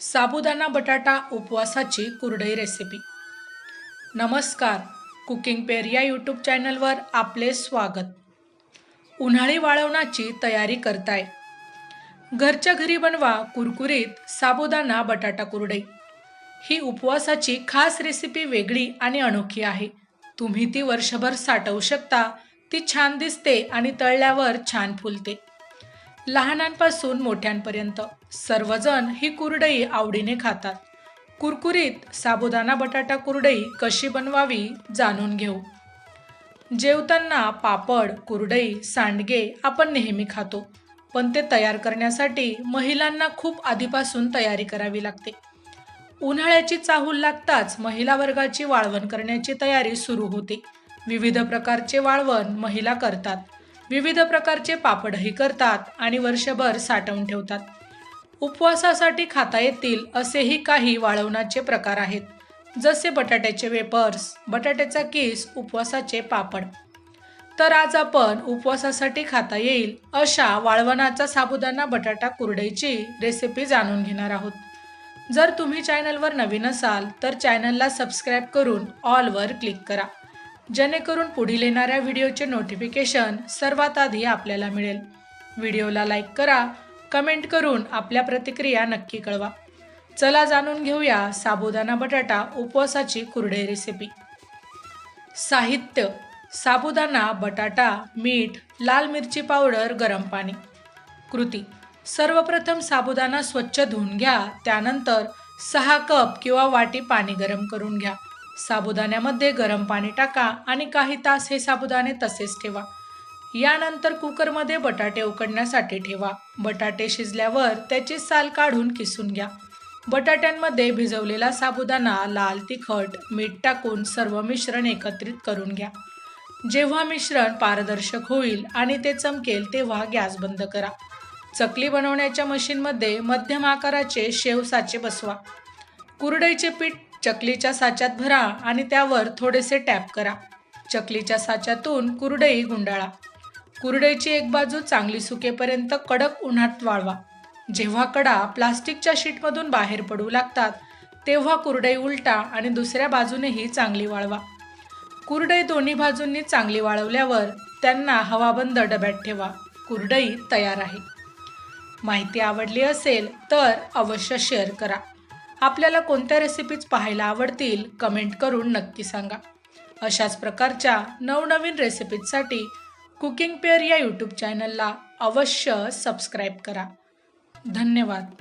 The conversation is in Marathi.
साबुदाणा बटाटा उपवासाची कुरडई रेसिपी नमस्कार कुकिंग पेर या यूट्यूब चॅनलवर आपले स्वागत. उन्हाळी वाळवणाची तयारी करताय. घरच्या घरी बनवा कुरकुरीत साबुदाणा बटाटा कुरडई. ही उपवासाची खास रेसिपी वेगळी आणि अनोखी आहे. तुम्ही ती वर्षभर साठवू शकता ती छान दिसते आणि तळल्यावर छान फुलते. लहानांपासून मोठ्यांपर्यंत. सर्वजण ही कुरडई आवडीने खातात. कुरकुरीत साबुदाणा बटाटा कुरडई कशी बनवावी जाणून घेऊ. जेवताना पापड कुरडई सांडगे आपण नेहमी खातो पण ते तयार करण्यासाठी महिलांना खूप आधीपासून तयारी करावी लागते. उन्हाळ्याची चाहूल लागताच महिला वर्गाची वाळवण करण्याची तयारी सुरू होते. विविध प्रकारचे वाळवण महिला करतात. विविध प्रकारचे पापडही करतात आणि वर्षभर साठवून ठेवतात. उपवासासाठी खाता येतील असेही काही वाळवणाचे प्रकार आहेत जसे बटाट्याचे वेपर्स बटाट्याचा किस उपवासाचे पापड. तर आज आपण उपवासासाठी खाता येईल अशा वाळवणाचा साबुदाणा बटाटा कुरडईची रेसिपी जाणून घेणार आहोत. जर तुम्ही चॅनलवर नवीन असाल तर चॅनलला सबस्क्राईब करून ऑलवर क्लिक करा. जेणेकरून पुढील येणाऱ्या व्हिडिओचे नोटिफिकेशन सर्वात आधी आपल्याला मिळेल. व्हिडिओला लाईक करा कमेंट करून आपल्या प्रतिक्रिया नक्की कळवा. चला जाणून घेऊया साबुदाणा बटाटा उपवासाची कुरडे रेसिपी साहित्य. साबुदाणा बटाटा मीठ लाल मिरची पावडर गरम पाणी. कृती. सर्वप्रथम साबुदाणा स्वच्छ धुवून घ्या त्यानंतर सहा कप किंवा वाटी पाणी गरम करून घ्या. साबुदाण्यामध्ये गरम पाणी टाका आणि काही तास हे साबुदाणे तसेच ठेवा. यानंतर कुकरमध्ये बटाटे उकडण्यासाठी ठेवा. बटाटे शिजल्यावर त्याची साल काढून किसून घ्या. बटाट्यांमध्ये भिजवलेला साबुदाणा लाल तिखट मीठ टाकून सर्व मिश्रण एकत्रित करून घ्या. जेव्हा मिश्रण पारदर्शक होईल आणि ते चमकेल तेव्हा गॅस बंद करा. चकली बनवण्याच्या मशीनमध्ये मध्यम आकाराचे शेव साचे बसवा. कुरडईचे पीठ चकलीच्या साच्यात भरा आणि त्यावर थोडेसे टॅप करा. चकलीच्या साच्यातून कुरडई गुंडाळा. कुरडईची एक बाजू चांगली सुकेपर्यंत कडक उन्हात वाळवा. जेव्हा कडा प्लास्टिकच्या शीटमधून बाहेर पडू लागतात तेव्हा कुरडई उलटा आणि दुसऱ्या बाजूनेही चांगली वाळवा. कुरडई दोन्ही बाजूंनी चांगली वाळवल्यावर त्यांना हवाबंद डब्यात ठेवा. कुरडई तयार आहे. माहिती आवडली असेल तर अवश्य शेअर करा. आपल्याला कोणत्या रेसिपीज पाहायला आवडतील कमेंट करून नक्की सांगा. अशाच प्रकारच्या नवनवीन रेसिपीजसाठी कुकिंग पेअर या यूट्यूब चॅनलला अवश्य सबस्क्राईब करा. धन्यवाद.